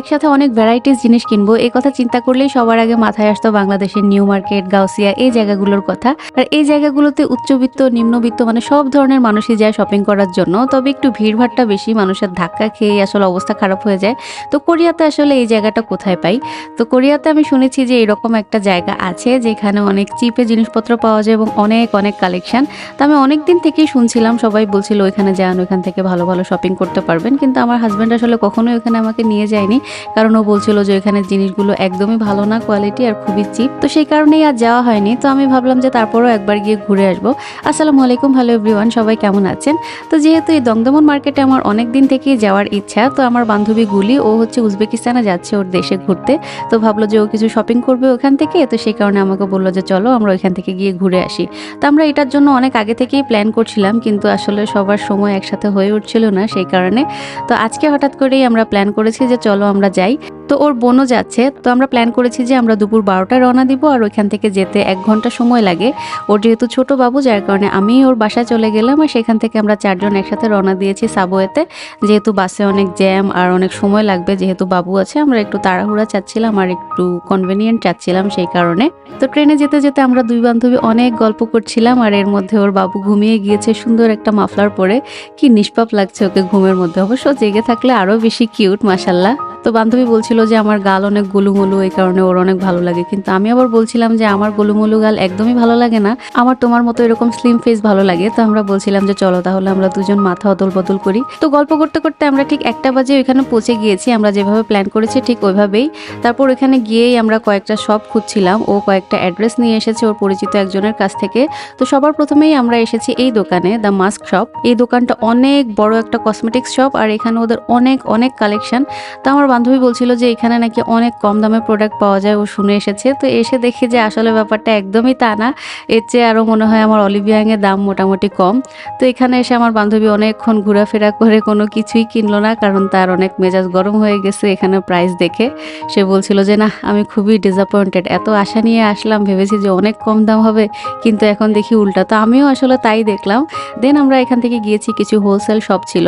একসাথে অনেক ভ্যারাইটিস জিনিস কিনবো এই কথা চিন্তা করলেই সবার আগে মাথায় আসতো বাংলাদেশের নিউ মার্কেট গাউসিয়া এই জায়গাগুলোর কথা। আর এই জায়গাগুলোতে উচ্চবিত্ত, নিম্নবিত্ত মানে সব ধরনের মানুষই যায় শপিং করার জন্য, তবে একটু ভিড়ভাড়টা বেশি, মানুষের ধাক্কা খেয়ে আসলে অবস্থা খারাপ হয়ে যায়। তো কোরিয়াতে আসলে এই জায়গাটা কোথায় পাই? তো কোরিয়াতে আমি শুনেছি যে এরকম একটা জায়গা আছে, যেখানে অনেক চিপে জিনিসপত্র পাওয়া যায় এবং অনেক অনেক কালেকশন তো আমি অনেক দিন থেকেই শুনছিলাম, সবাই বলছিল, ওইখানে যান, ওইখান থেকে ভালো ভালো শপিং করতে পারবেন। কিন্তু আমার হাজব্যান্ড আসলে কখনোই ওইখানে আমাকে নিয়ে যায়নি। কারণ ও বলছিল যে ওইখানে জিনিসগুলো একদমই ভালো না কোয়ালিটি আর খুবই চিপ তো সেই কারণেই আর যাওয়া হয়নি। তো আমি ভাবলাম যে তারপরও একবার গিয়ে ঘুরে আসব। আসসালামু আলাইকুম ভালো এভরিওয়ান সবাই কেমন আছেন? তো যেহেতু এই দমদমন মার্কেটে আমার অনেক দিন থেকেই যাওয়ার ইচ্ছা, তো আমার বান্ধবী গুলি, ও হচ্ছে উজবেকিস্তানে যাচ্ছে ওর দেশে ঘুরতে। তো ভাবলো যে ও কিছু শপিং করবে ওখান থেকে, তো সেই কারণে আমাকে বলল যে চলো আমরা ওইখান থেকে গিয়ে ঘুরে আসি। তো আমরা এটার জন্য অনেক আগে থেকেই প্ল্যান করছিলাম, কিন্তু আসলে সবার সময় একসাথে হয়ে উঠছিল না সেই কারণে। তো আজকে হঠাৎ করেই আমরা প্ল্যান করেছি যে চলো আমরা যাই। তো ওর বোনও যাচ্ছে। তো আমরা প্ল্যান করেছি যে আমরা দুপুর বারোটায় রওনা দিব আর ওইখান থেকে যেতে এক ঘণ্টা সময় লাগে। ওর যেহেতু ছোট বাবু, যার কারণে আমি ওর বাসায় চলে গেলাম আর সেখান থেকে আমরা চারজন একসাথে রওনা দিয়েছি সাবওয়েতে। যেহেতু বাসে অনেক জ্যাম আর অনেক সময় লাগবে, যেহেতু বাবু আছে, আমরা একটু তাড়াহুড়া চাচ্ছিলাম আর একটু কনভেনিয়েন্ট চাচ্ছিলাম সেই কারণে। তো ট্রেনে যেতে যেতে আমরা দুই বান্ধবী অনেক গল্প করছিলাম আর এর মধ্যে ওর বাবু ঘুমিয়ে গিয়েছে সুন্দর একটা মাফলার পরে। কি নিষ্পাপ লাগছে ওকে ঘুমের মধ্যে। অবশ্য জেগে থাকলে আরও বেশি কিউট মাসাল্লাহ তো বান্ধবী বলছিল যে আমার গাল অনেক গোলুমলু, এই কারণে ওর অনেক ভালো লাগে। কিন্তু আমি আবার বলছিলাম যে আমার গোলুমলু গাল একদমই ভালো লাগে না, আমার তোমার মতো এরকম স্লিম ফেস ভালো লাগে। তো আমরা বলছিলাম যে চলো তাহলে আমরা দুজন মাথা অদল বদল করি। তো গল্প করতে করতে আমরা ঠিক একটা বাজে ওইখানে পৌঁছে গিয়েছি, আমরা যেভাবে প্ল্যান করেছি ঠিক ওইভাবেই। তারপর ওইখানে গিয়েই আমরা কয়েকটা শপ খুঁজছিলাম, ও কয়েকটা অ্যাড্রেস নিয়ে এসেছে ওর পরিচিত একজনের কাছ থেকে। তো সবার প্রথমেই আমরা এসেছি এই দোকানে দ্য মাস্ক শপ এই দোকানটা অনেক বড় একটা কসমেটিক্স শপ আর এখানে ওদের অনেক অনেক কালেকশন তো আমার বান্ধবী বলছিল যে এখানে নাকি অনেক কম দামে প্রোডাক্ট পাওয়া যায়, ও শুনে এসেছে। তো এসে দেখি যে আসলে ব্যাপারটা একদমই তা না। এর চেয়ে আরও মনে হয় আমার অলিভিয়াংয়ের দাম মোটামুটি কম। তো এখানে এসে আমার বান্ধবী অনেকক্ষণ ঘোরাফেরা করে কোনো কিছুই কিনলো না, কারণ তার অনেক মেজাজ গরম হয়ে গেছে এখানে প্রাইস দেখে। সে বলছিল যে না আমি খুবই ডিসঅ্যাপয়েন্টেড এত আশা নিয়ে আসলাম, ভেবেছি যে অনেক কম দাম হবে, কিন্তু এখন দেখি উল্টা। তো আমিও আসলে তাই দেখলাম। দেন আমরা এখান থেকে গিয়েছি, কিছু হোলসেল শপ ছিল,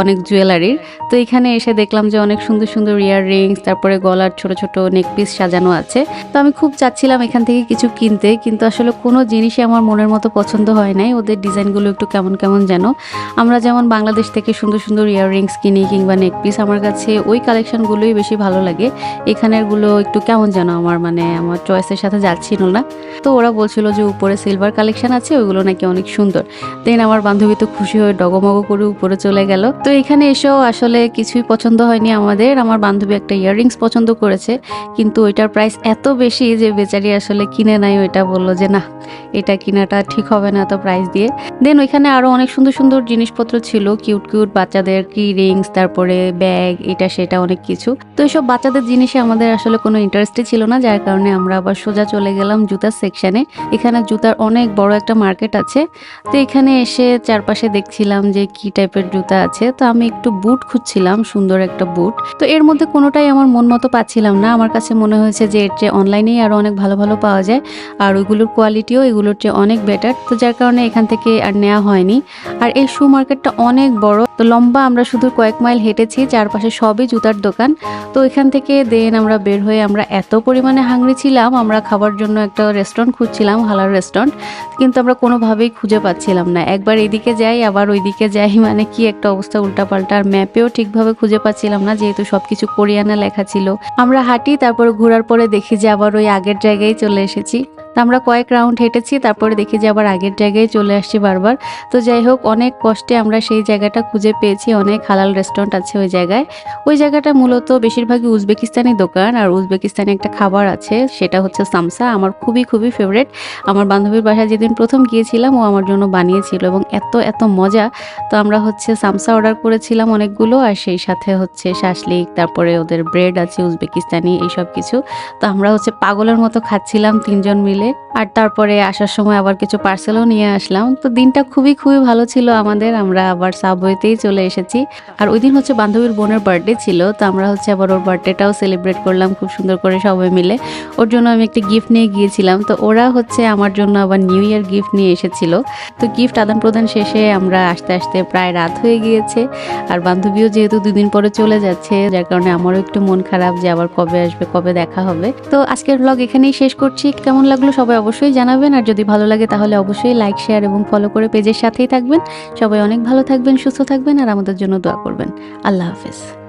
অনেক জুয়েলারির তো এখানে এসে দেখলাম যে অনেক সুন্দর সুন্দর ইয়ার রিংস তারপরে গলার ছোট ছোট নেক পিস সাজানো আছে। তো আমি খুব চাচ্ছিলাম এখান থেকে কিছু কিনতে, কিন্তু আসলে কোনো জিনিসই আমার মনের মতো পছন্দ হয় নাই। ওদের ডিজাইনগুলো একটু কেমন কেমন যেন। আমরা যেমন বাংলাদেশ থেকে সুন্দর সুন্দর ইয়ার রিংস কিনি কিংবা নেক পিস আমার কাছে ওই কালেকশনগুলোই বেশি ভালো লাগে। এখানেরগুলো একটু কেমন যেন আমার মানে আমার চয়েসের সাথে যাচ্ছিল না। তো ওরা বলছিল যে উপরে সিলভার কালেকশন আছে, ওইগুলো নাকি অনেক সুন্দর। দেন আমার বান্ধবী তো খুশি হয়ে ডগমগ করে উপরে চলে গেল। তো এখানে এসেও আসলে কিছুই পছন্দ হয়নি আমাদের। আমার বান্ধবী একটা ইয়াররিংস পছন্দ করেছে, কিন্তু ওইটার প্রাইস এত বেশি যে বেচারি আসলে কিনে নাই, ওইটা বলল যে না এটা কিনাটা ঠিক হবে না এত প্রাইস দিয়ে। দেন ওইখানে আরও অনেক সুন্দর সুন্দর জিনিসপত্র ছিল কিউট কিউট বাচ্চাদের কি রিংস তারপরে ব্যাগ এটা সেটা অনেক কিছু। তো এইসব বাচ্চাদের জিনিসে আমাদের আসলে কোনো ইন্টারেস্টই ছিল না, যার কারণে আমরা আবার সোজা চলে গেলাম জুতার সেকশনে এখানে জুতার অনেক বড় একটা মার্কেট আছে। তো এখানে এসে চারপাশে দেখছিলাম যে কি টাইপের জুতা আছে। তো আমি একটু বুট খুঁজছিলাম, সুন্দর একটা বুট তো এর মধ্যে কোনোটাই আমার মন মতো পাচ্ছিলাম না। আমার কাছে মনে হয়েছে যে এর চেয়ে অনলাইনেই আরও অনেক ভালো ভালো পাওয়া যায়। আর ওইগুলোর কোয়ালিটিও এগুলোর চেয়ে অনেক বেটার তো যার কারণে এখান থেকে আর নেওয়া হয়নি। আর এই শু মার্কেটটা অনেক বড়। তো লম্বা আমরা শুধু কয়েক মাইল হেঁটেছি, চারপাশে সবই জুতার দোকান। তো এখান থেকে দেন আমরা বের হয়ে আমরা এত পরিমাণে হাংরি ছিলাম, আমরা খাবার জন্য একটা রেস্টুরেন্ট খুঁজছিলাম, হালার রেস্টুরেন্ট কিন্তু আমরা কোনোভাবেই খুঁজে পাচ্ছিলাম না। একবার এদিকে যাই, আবার ওইদিকে যাই মানে কি একটা অবস্থা উল্টাপাল্টা। আর ম্যাপেও ঠিকভাবে খুঁজে পাচ্ছিলাম না, যেহেতু সবকিছু কোরিয়ানা লেখা ছিল। আমরা হাঁটি, তারপর ঘোরার পরে দেখি যে আবার ওই আগের জায়গায় চলে এসেছি। আমরা কয়েক রাউন্ড হেঁটেছি, তারপরে দেখি যে আবার আগের জায়গায় চলে আসছি বারবার। তো যাই হোক, অনেক কষ্টে আমরা সেই জায়গাটা খুঁজে পেয়েছি, অনেক হালাল রেস্টুরেন্ট আছে ওই জায়গায়। ওই জায়গাটা মূলত বেশিরভাগই উজবেকিস্তানি দোকান আর উজবেকিস্তানি একটা খাবার আছে, সেটা হচ্ছে সামসা, আমার খুবই খুবই ফেভারেট আমার বান্ধবীর বাসায় যেদিন প্রথম গিয়েছিলাম, ও আমার জন্য বানিয়েছিল এবং এত এত মজা। তো আমরা হচ্ছে সামসা অর্ডার করেছিলাম অনেকগুলো, আর সেই সাথে হচ্ছে শাসলিক, তারপরে ওদের ব্রেড আছে, উজবেকিস্তানি, এইসব কিছু। তো আমরা হচ্ছে পাগলের মতো খাচ্ছিলাম তিনজন মিলে। মিলে আর তারপরে আসার সময় আবার কিছু পার্সেলও নিয়ে আসলাম। তো দিনটা খুবই খুবই ভালো ছিল আমাদের। আমরা আবার সাবওয়েতেই চলে এসেছি। আর ওই দিন হচ্ছে বান্ধবীর বোনের বার্থডে ছিল। তো আমরা হচ্ছে আবার ওর বার্থডেটাও সেলিব্রেট করলাম খুব সুন্দর করে সবাই মিলে। ওর জন্য আমি একটা গিফট নিয়ে গিয়েছিলাম। তো ওরা হচ্ছে আমার জন্য আবার নিউ ইয়ার গিফট নিয়ে এসেছিল। তো গিফট আদান প্রদান শেষে আমরা আসতে আসতে প্রায় রাত হয়ে গিয়েছে। আর বান্ধবীও যেহেতু দুদিন পরে চলে যাচ্ছে, যার কারণে আমারও একটু মন খারাপ যে আবার কবে আসবে, কবে দেখা হবে। তো আজকের ব্লগ এখানেই শেষ করছি। কেমন লাগল সবাই অবশ্যই জানাবেন। আর যদি ভালো লাগে তাহলে অবশ্যই লাইক শেয়ার এবং ফলো করে পেজের সাথেই থাকবেন। সবাই অনেক ভালো থাকবেন, সুস্থ থাকবেন আর আমাদের জন্য দোয়া করবেন। আল্লাহ হাফেজ।